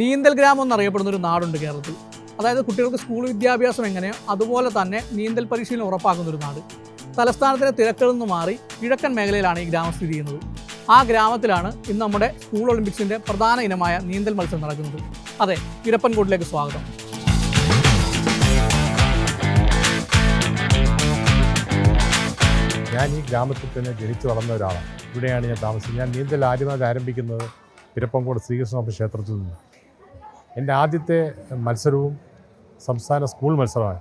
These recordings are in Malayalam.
നീന്തൽ ഗ്രാമം എന്നറിയപ്പെടുന്ന ഒരു നാടുണ്ട് കേരളത്തിൽ. അതായത് കുട്ടികൾക്ക് സ്കൂൾ വിദ്യാഭ്യാസം എങ്ങനെയോ അതുപോലെ തന്നെ നീന്തൽ പരിശീലനം ഉറപ്പാക്കുന്ന ഒരു നാട്. തലസ്ഥാനത്തിലെ തിരക്കുകളിൽ നിന്ന് മാറി കിഴക്കൻ മേഖലയിലാണ് ഈ ഗ്രാമം സ്ഥിതി ചെയ്യുന്നത്. ആ ഗ്രാമത്തിലാണ് ഇന്ന് നമ്മുടെ സ്കൂൾ ഒളിമ്പിക്സിന്റെ പ്രധാന ഇനമായ നീന്തൽ മത്സരം നടക്കുന്നത്. അതെ ഇരപ്പൻകോട്ടിലേക്ക് സ്വാഗതം. ഞാൻ ഈ ഗ്രാമത്തിൽ തന്നെ ജനിച്ചു വളർന്ന ഒരാളാണ്. ഇവിടെയാണ് ഞാൻ താമസിക്കുന്നത്. ഞാൻ നീന്തൽ ആദ്യമായി ആരംഭിക്കുന്നത് പിരപ്പങ്കോട് ശ്രീകൃഷ്ണ ക്ഷേത്രത്തിൽ നിന്ന്. എന്റെ ആദ്യത്തെ മത്സരവും സംസ്ഥാന സ്കൂൾ മത്സരമാണ്.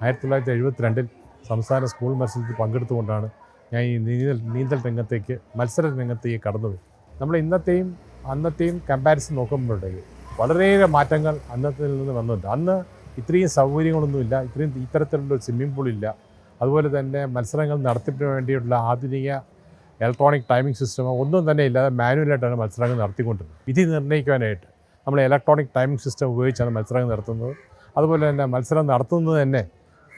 ആയിരത്തി തൊള്ളായിരത്തി എഴുപത്തിരണ്ടിൽ സംസ്ഥാന സ്കൂൾ മത്സരത്തിൽ പങ്കെടുത്തുകൊണ്ടാണ് ഞാൻ ഈ നീന്തൽ നീന്തൽ രംഗത്തേക്ക് മത്സര രംഗത്തേക്ക് കടന്നത്. നമ്മൾ ഇന്നത്തെയും അന്നത്തെയും കമ്പാരിസൺ നോക്കുമ്പോഴത്തേക്ക് വളരെയേറെ മാറ്റങ്ങൾ അന്നത്തിൽ നിന്ന് വന്നിട്ടുണ്ട്. അന്ന് ഇത്രയും സൗകര്യങ്ങളൊന്നുമില്ല ഇത്രയും ഇത്തരത്തിലുള്ള ഒരു സ്വിമ്മിംഗ് പൂളില്ല അതുപോലെ തന്നെ മത്സരങ്ങൾ നടത്തിപ്പിന് വേണ്ടിയുള്ള ആധുനിക ഇലക്ട്രോണിക് ടൈമിംഗ് സിസ്റ്റമോ ഒന്നും തന്നെ ഇല്ലാതെ മാനുവലായിട്ടാണ് മത്സരങ്ങൾ നടത്തിക്കൊണ്ടിരുന്നത്. വിധി നിർണയിക്കാനായിട്ട് നമ്മൾ ഇലക്ട്രോണിക് ടൈമിംഗ് സിസ്റ്റം ഉപയോഗിച്ചാണ് മത്സരങ്ങൾ നടത്തുന്നത്. അതുപോലെ തന്നെ മത്സരം നടത്തുന്നത് തന്നെ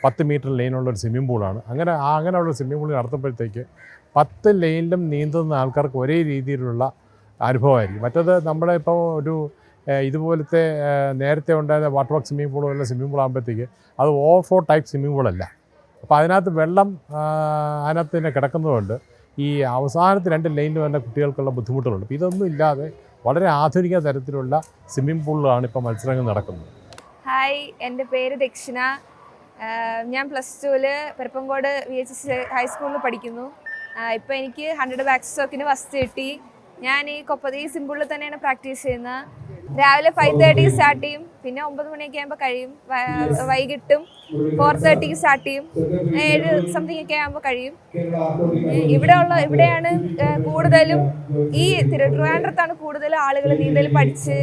പത്ത് മീറ്റർ ലൈനുള്ള ഒരു സ്വിമ്മിംഗ് പൂളാണ് അങ്ങനെ ആ അങ്ങനെയുള്ള സ്വിമ്മിംഗ് പൂളിൽ നടത്തുമ്പോഴത്തേക്ക് പത്ത് ലൈനിലും നീന്തുന്ന ആൾക്കാർക്ക് ഒരേ രീതിയിലുള്ള അനുഭവമായിരിക്കും. മറ്റത് നമ്മുടെ ഇപ്പോൾ ഒരു ഇതുപോലത്തെ നേരത്തെ ഉണ്ടായിരുന്ന വാട്ടർ വർക്ക് സ്വിമ്മിംഗ് പൂൾ പോലുള്ള സ്വിമ്മിംഗ് പൂൾ ആകുമ്പോഴത്തേക്ക് അത് ഓവർഫ്ലോ ടൈപ്പ് സ്വിമ്മിംഗ് പൂളല്ല അപ്പോൾ അതിനകത്ത് വെള്ളം അതിനകത്ത് തന്നെ കിടക്കുന്നതുകൊണ്ട് ഈ അവസാനത്തെ രണ്ട് ലൈനിൽ വരുന്ന കുട്ടികൾക്കുള്ള ബുദ്ധിമുട്ടുകളുണ്ട്. ഇതൊന്നും ഇല്ലാതെ വളരെ ആധുനിക തരത്തിലുള്ള സ്വിമ്മിംഗ് പൂളിലാണ് ഇപ്പോൾ മത്സരങ്ങൾ നടക്കുന്നത്. ഹായ് എന്റെ പേര് ദക്ഷിണ. ഞാൻ പ്ലസ് ടുവിൽ പെരുപ്പംകോട് വി എച്ച് എസ് ഹൈസ്കൂളിൽ പഠിക്കുന്നു. ഇപ്പോൾ എനിക്ക് ഹൺഡ്രഡ് ബാക്ക് സ്റ്റോക്കിന് ഫസ്റ്റ് കിട്ടി. ഞാൻ ഈ കൊപ്പതി സിമ്പിളിൽ തന്നെയാണ് പ്രാക്ടീസ് ചെയ്യുന്നത്. രാവിലെ ഫൈവ് തേർട്ടിക്ക് സ്റ്റാർട്ട് ചെയ്യും. പിന്നെ ഒമ്പത് മണിയൊക്കെ ആകുമ്പോൾ കഴിയും. വൈകിട്ടും ഫോർ തേർട്ടിക്ക് സ്റ്റാർട്ട് ചെയ്യും. ഏഴ് സംതിങ് ഒക്കെ ആകുമ്പോൾ കഴിയും. ഇവിടെ ഉള്ള ഇവിടെയാണ് കൂടുതലും ഈ തിരുവനന്തപുരത്താണ് കൂടുതലും കൂടുതൽ ആളുകൾ നീന്തൽ പഠിച്ച്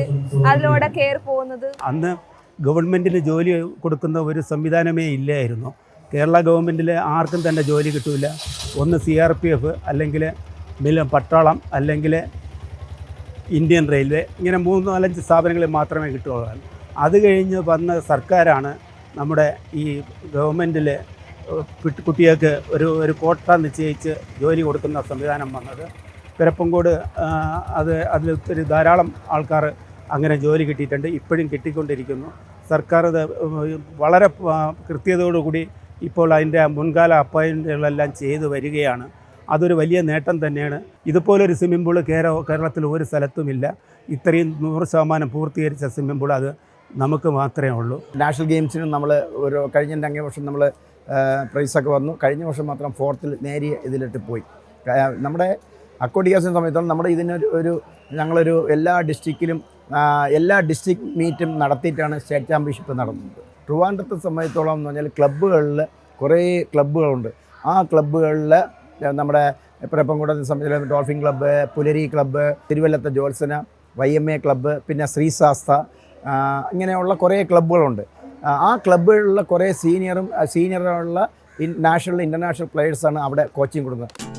അതിലൂടെ കയറി പോകുന്നത്. അന്ന് ഗവൺമെന്റിന് ജോലി കൊടുക്കുന്ന ഒരു സംവിധാനമേ ഇല്ലായിരുന്നു. കേരള ഗവൺമെന്റിൽ ആർക്കും തന്നെ ജോലി കിട്ടില്ല ഒന്ന് സി ആർ പി എഫ് അല്ലെങ്കിൽ മില പട്ടാളം അല്ലെങ്കിൽ ഇന്ത്യൻ റെയിൽവേ ഇങ്ങനെ മൂന്ന് നാലഞ്ച് സ്ഥാപനങ്ങളിൽ മാത്രമേ കിട്ടുകയുള്ളൂ. അത് കഴിഞ്ഞ് വന്ന സർക്കാരാണ് നമ്മുടെ ഈ ഗവൺമെന്റിൽ കുട്ടികൾക്ക് ഒരു ഒരു കോട്ട നിശ്ചയിച്ച് ജോലി കൊടുക്കുന്ന സംവിധാനം വന്നത്. പിരപ്പങ്കോട് അത് അതിൽ ഒത്തിരി ധാരാളം ആൾക്കാർ അങ്ങനെ ജോലി കിട്ടിയിട്ടുണ്ട്. ഇപ്പോഴും കിട്ടിക്കൊണ്ടിരിക്കുന്നു. സർക്കാർ വളരെ കൃത്യതയോടുകൂടി ഇപ്പോൾ അതിന്റെ മുൻകാല അപ്പോയിന്റുകളെല്ലാം ചെയ്തു വരികയാണ്. അതൊരു വലിയ നേട്ടം തന്നെയാണ്. ഇതുപോലൊരു സ്വിമ്മിംഗ് പൂൾ കേരള കേരളത്തിൽ ഒരു സ്ഥലത്തുമില്ല. ഇത്രയും നൂറ് ശതമാനം പൂർത്തീകരിച്ച സ്വിമ്മിംഗ് പൂൾ അത് നമുക്ക് മാത്രമേ ഉള്ളൂ. നാഷണൽ ഗെയിംസിനും നമ്മൾ ഒരു കഴിഞ്ഞ രണ്ടേ വർഷം നമ്മൾ പ്രൈസൊക്കെ വന്നു. കഴിഞ്ഞ വർഷം മാത്രം ഫോർത്തിൽ നേരിയ ഇതിലിട്ട് പോയി. നമ്മുടെ അക്കോഡിയാസിന്റെ സമയത്തോളം നമ്മുടെ ഇതിനൊരു ഒരു ഞങ്ങളൊരു എല്ലാ ഡിസ്ട്രിക്റ്റിലും എല്ലാ ഡിസ്ട്രിക്ട് മീറ്റും നടത്തിയിട്ടാണ് സ്റ്റേറ്റ് ചാമ്പ്യൻഷിപ്പ് നടന്നത്. ട്രിവാൻഡ്രത്തെ സമയത്തോളം എന്ന് പറഞ്ഞാൽ ക്ലബ്ബുകളിൽ കുറേ ക്ലബ്ബുകളുണ്ട് ആ ക്ലബ്ബുകളിൽ നമ്മുടെ പ്രപ്പംകുടത്തെ സംബന്ധിച്ച dolphin club Pulari club തിരുവല്ലത്തെ Jyotsna Y M A club പിന്നെ ശ്രീശാസ്ത ഇങ്ങനെയുള്ള കുറേ ക്ലബ്ബുകളുണ്ട്. ആ ക്ലബ്ബുകളിലുള്ള കുറേ സീനിയറും സീനിയറുള്ള നാഷണൽ ഇന്റർനാഷണൽ പ്ലെയേഴ്സാണ് അവിടെ കോച്ചിങ് കൊടുക്കുന്നത്.